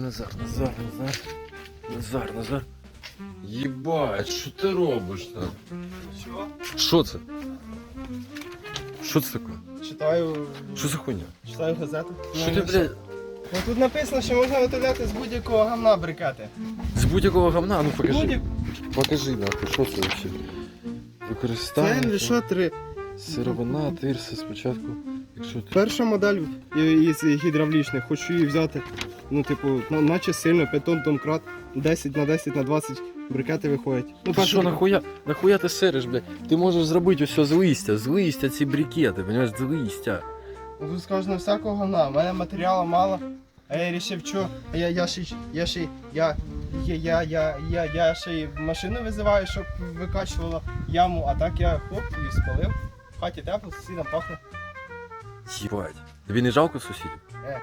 Назар, Назар, Назар. Назар, Назар. Єбать, що ти робиш там? Що? Що це? Що це таке? Читаю, Що за хуйня? читаю газету. Що ти, блядь, Ну, тут написано, що можна виготовляти з будь-якого гамна брикети. з будь-якого говна? Ну покажи. Будь- Покажи нахуй, що це взагалі? Це Використання. лише три. Сировина, тирса спочатку. Якщо ти. Перша модель із гідравлічних, хочу її взяти. Ну, типу, на- наче сильно, 5 тонн домкрат, 10 на 10 на 20 брикети виходять. Ну, Ти що, нахуя, нахуя ти сириш, блядь? Ти можеш зробити усе з листя, з листя ці брикети, понимаєш, з листя. Ну, Тут сказано всякого говна. У мене матеріалу мало. А я вирішив, що я, я ще я ще я, я, я, я, я, я ще й машину визиваю, щоб викачувала яму, а так я хоп і спалив. В хаті тепло, сусідам пахне. Єбать. Тобі не жалко сусідів? Е,